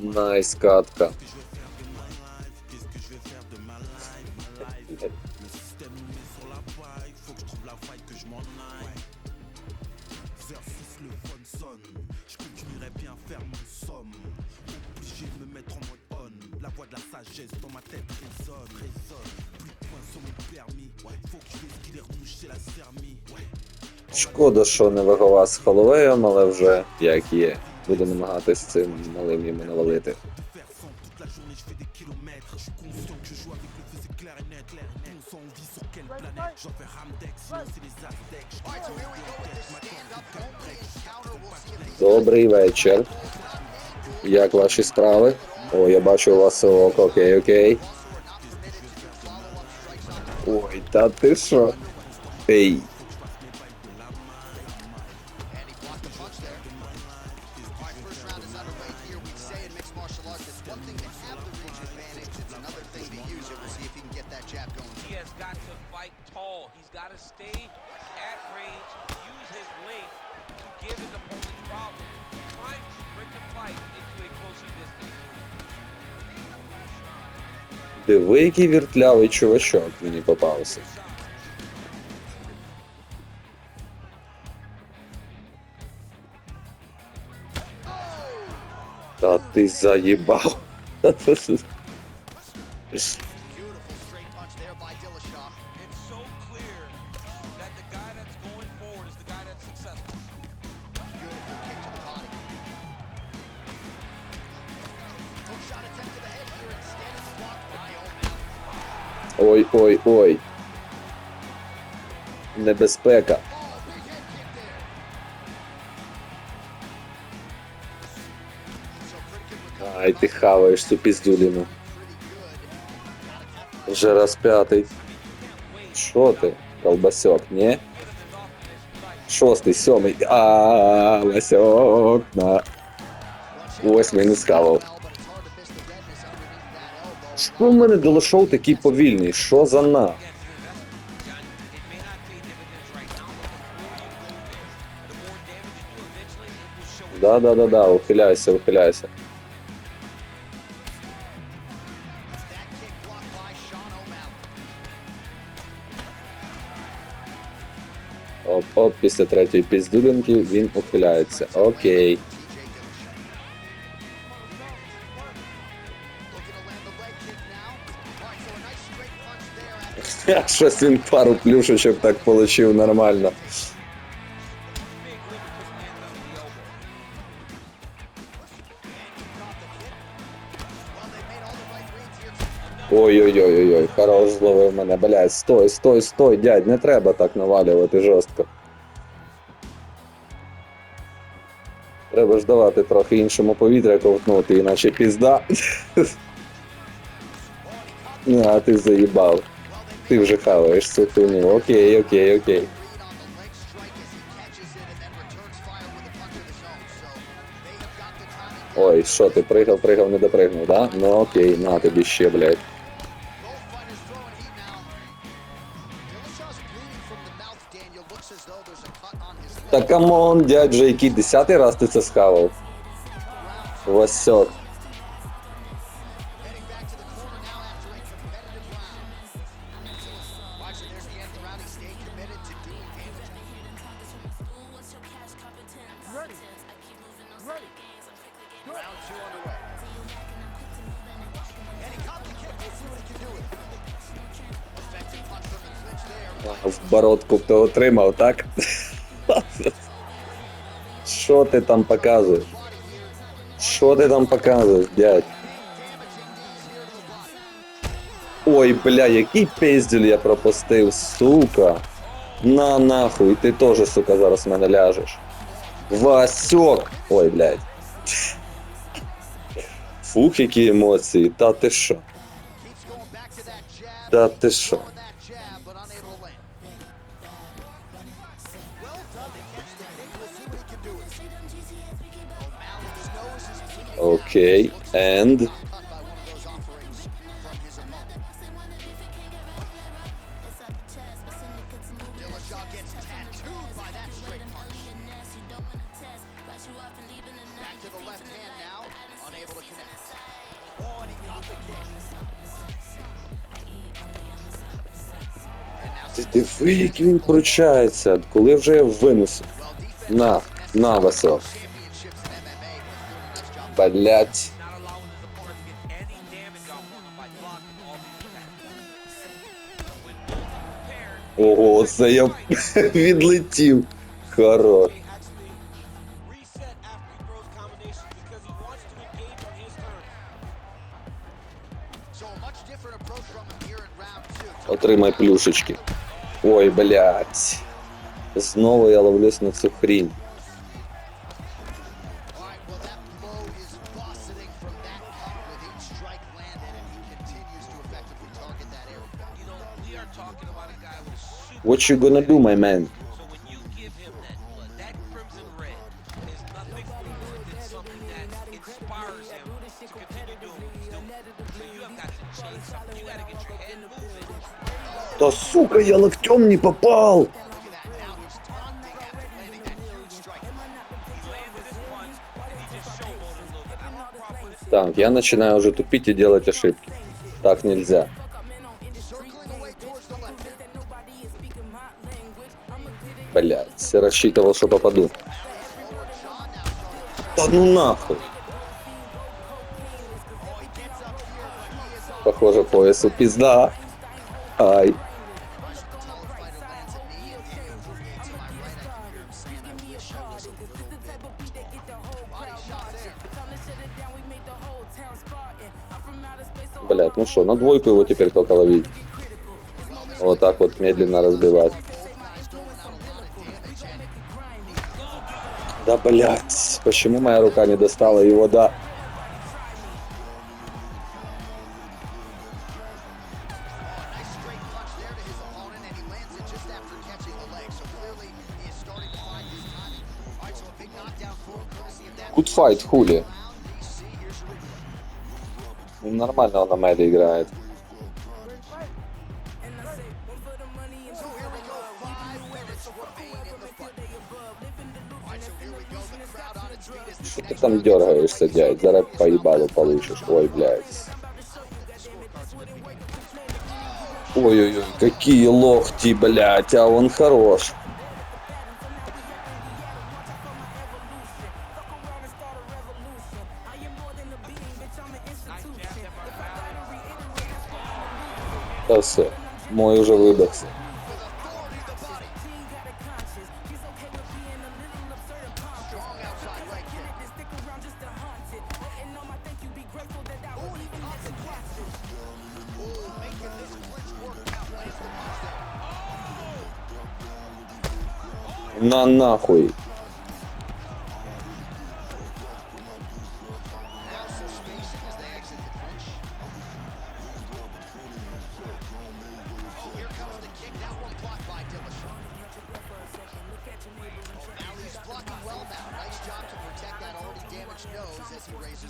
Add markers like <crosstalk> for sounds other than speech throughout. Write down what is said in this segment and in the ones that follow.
Найс катка. Шкода, що не вагова з Холовеєм, але вже як є. Буду намагатись цим малим йому навалити. Добрий вечір. Як ваші справи? О, я бачу у вас ок, окей, окей. Ой, та ти що? Ей. to stay at range, use his length to give his opponents problems. Trying to sprint the fight into a closer distance. Диви, який віртлявий чувачок мені попався. Та ти заїбав. Ой, ой, ой. Небезпека. Ай, ти хаваєш цю піздюліну. Вже раз п'ятий. Що ти? Колбасьок, ні? Шостий, сьомий. А, Васьок на. Восьмий не схавав. Що в мене Долошов такий повільний? Що за на? Да, да, да, да, ухиляйся, ухиляйся. Оп, оп, після третьої піздулінки він ухиляється. Окей. Щось він пару плюшечок так получив нормально. Ой-ой-ой-ой, хорош зловив мене, блядь, стой, стой, стой, дядь, не треба так навалювати жорстко. Треба ж давати трохи іншому повітря ковтнути, іначе пізда. <laughs> А, ти заїбав. Ти вже хаваєш хуйню. Окей, окей, окей. Ой, що ти пригав, пригав, не допригнув, да? Ну окей, на тобі ще, блядь. Та камон, дядь, який десятий раз ти це схавав? Васьок. В бородку хто отримав, так? Що ти там показуєш? Що ти там показуєш, дядь? Ой, бля, який пиздюль я пропустив, сука. На нахуй, ти теж, сука, зараз в мене ляжеш. Васьок! Ой, блядь. Фух, які емоції, та ти що? Та ти що? Okay, and Ти як він кручається, коли вже я винесу. На, на весело. Блять. Not allowing his opponent to get any damage off of him by blocking all these attacks. When both are prepared, Ого, це я <laughs> відлетів. Хорош. actually reset after he throws combinations because he wants to engage on his terms. So a much different approach from him here in round two. Отримай плюшечки. Ой, блять. Знову я ловлюсь на цю хрінь. What you gonna do, my man? Да сука, я локтем не попал! Так, я начинаю уже тупить и делать ошибки. Так нельзя. попался, рассчитывал, что попаду. Да ну нахуй. Похоже, поясу пизда. Ай. Блять, ну что, на двойку его теперь только ловить. Вот так вот медленно разбивать. Да блять, почему моя рука не достала его, да? Good fight, хули. Ну, нормально он на Мэри играет. Что ты там дергаешься, дядь? Зараз поебало получишь. Ой, блядь. Ой-ой-ой, какие лохти, блядь, а он хорош. Да все, мой уже выдохся.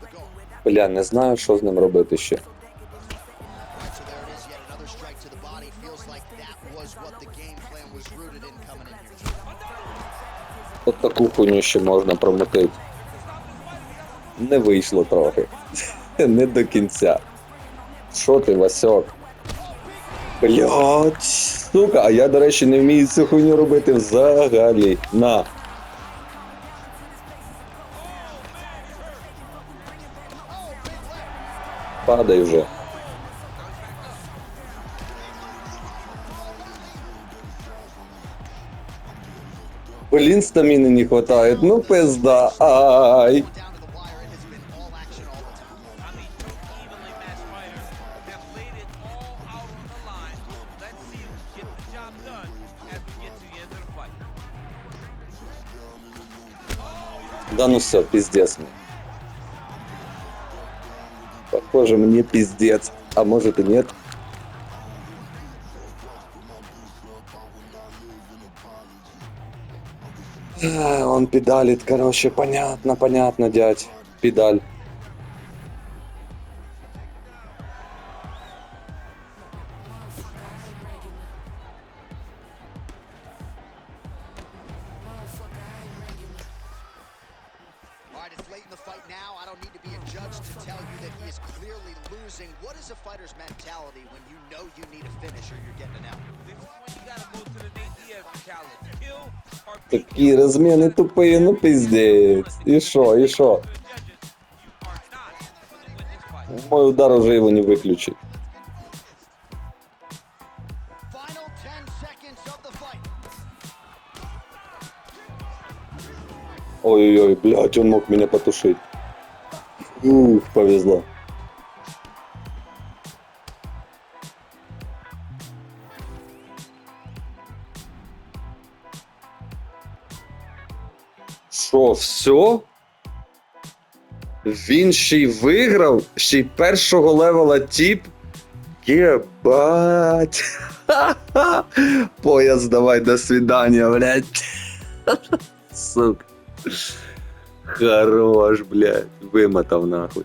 The guard. Бля, не знаю, що з ним робити ще. Хуйню ще можна промотити. Не вийшло трохи. <laughs> Не до кінця. Що ти, Васьок? Блять, сука, а я, до речі, не вмію цю хуйню робити взагалі. На. Падай вже. Get to the end of the fight. Да ну все, пиздец мне. Похоже, мне пиздец. А может и нет. педалит, короче, понятно, понятно, дядь, педаль. What is a fighter's mentality when you know you need a finish or you're getting an out? Nate Diaz mentality. Kill or beat. Такі розміни тупі, ну пиздець. І що, і що? To the judges, you are not gonna win this fight. Мой удар уже його не виключить. Final 10 seconds of the fight. Ой-ой-ой, блядь, он мог меня потушить. Ух, повезло. Що, все? Він ще й виграв, ще й першого левела тіп. Єбать. <laughs> Пояс давай, до свидания, блядь. <laughs> Сука. Хорош, блядь. Вимотав нахуй.